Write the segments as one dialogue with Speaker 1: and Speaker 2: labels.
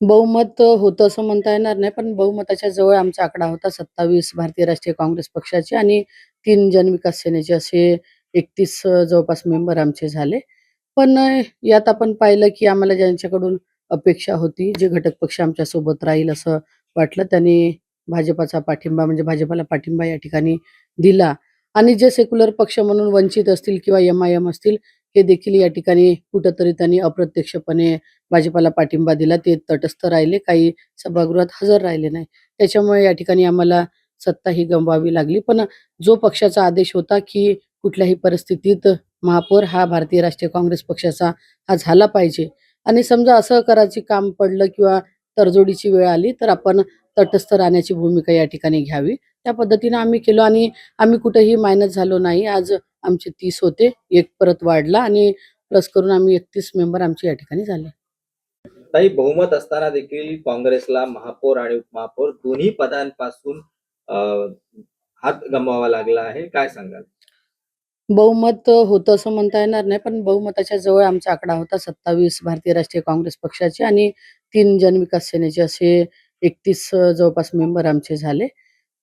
Speaker 1: बहुमत होतं असं म्हणता येणार नाही, पण बहुमताच्या जवळ आमचा आकडा होता 27 भारतीय राष्ट्रीय काँग्रेस पक्षाचे आणि तीन जनविकास सेनेचे असे एकतीस जवळपास मेंबर आमचे झाले. पण यात आपण पाहिलं की आम्हाला ज्यांच्याकडून अपेक्षा होती, जे घटक पक्ष आमच्यासोबत राहील असं वाटलं, त्यांनी भाजपाचा पाठिंबा म्हणजे भाजपाला पाठिंबा या ठिकाणी दिला आणि जे सेक्युलर पक्ष म्हणून वंचित असतील किंवा एम-आय-एम असतील, हे देखील या ठिकाणी कुठंतरी त्यांनी अप्रत्यक्षपणे भाजपाला पाठिंबा दिला. ते तटस्थ राहिले, काही सभागृहात हजर राहिले नाही. त्याच्यामुळे या ठिकाणी आम्हाला सत्ता ही गमवावी लागली. पण जो पक्षाचा आदेश होता की कुठल्याही परिस्थितीत महापौर हा भारतीय राष्ट्रीय काँग्रेस पक्षाचा हा झाला पाहिजे आणि समजा असं करायची काम पडलं किंवा तडजोडीची वेळ आली, तर आपण तटस्थ राहण्याची भूमिका या ठिकाणी घ्यावी. त्या पद्धतीनं आम्ही केलो आणि आम्ही कुठेही मायनस झालो नाही. आज आमचे 30 होते, 1 परत वाढला आणि प्लस करून आम्ही 31 मेंबर आमचे या ठिकाणी झाले.
Speaker 2: ताई बहुमत असताना देखील काँग्रेसला महापौर आणि उपमहापौर दोन्ही पदांपासून हात गमवावा लागला आहे. काय सांगाल?
Speaker 1: बहुमत होतं असं म्हणता येणार नाही, पण बहुमताच्या जवळ आमचा आकडा होता 27 भारतीय राष्ट्रीय काँग्रेस पक्षाचे आणि 3 जनविकास सेनेचे असे 31 अ, जवळपास मेंबर आमचे झाले.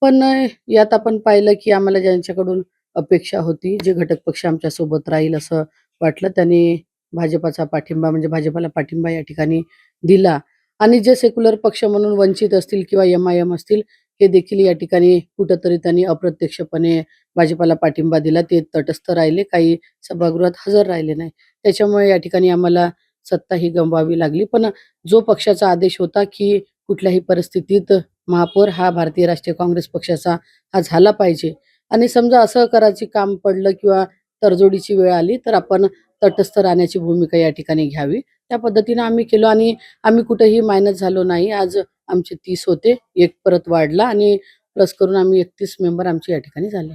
Speaker 1: पण यात आपण पाहिलं की आम्हाला ज्यांच्याकडून अपेक्षा होती, जे घटक पक्ष आमच्यासोबत राहील असं वाटलं, त्यांनी भाजपाचा पाठिंबा म्हणजे भाजपाला पाठिंबा या ठिकाणी दिला आणि जे सेक्युलर पक्ष म्हणून वंचित असतील किंवा एम-आय-एम असतील, हे देखील या ठिकाणी कुठंतरी त्यांनी अप्रत्यक्षपणे भाजपाला पाठिंबा दिला. ते तटस्थ राहिले, काही सभागृहात हजर राहिले नाही. त्याच्यामुळे या ठिकाणी आम्हाला सत्ता ही गमवावी लागली. पण जो पक्षाचा आदेश होता की कुठल्याही परिस्थितीत महापौर हा भारतीय राष्ट्रीय काँग्रेस पक्षाचा हा झाला पाहिजे आणि समजा असं करायची काम पडलं किंवा तडजोडीची वेळ आली, तर आपण तटस्थ राहण्याची भूमिका या ठिकाणी घ्यावी. त्या पद्धतीनं आम्ही केलो आणि आम्ही कुठेही मायनस झालो नाही. आज आमचे तीस होते, एक परत वाढला आणि प्लस करून आम्ही 31 मेंबर आमचे या ठिकाणी झाले.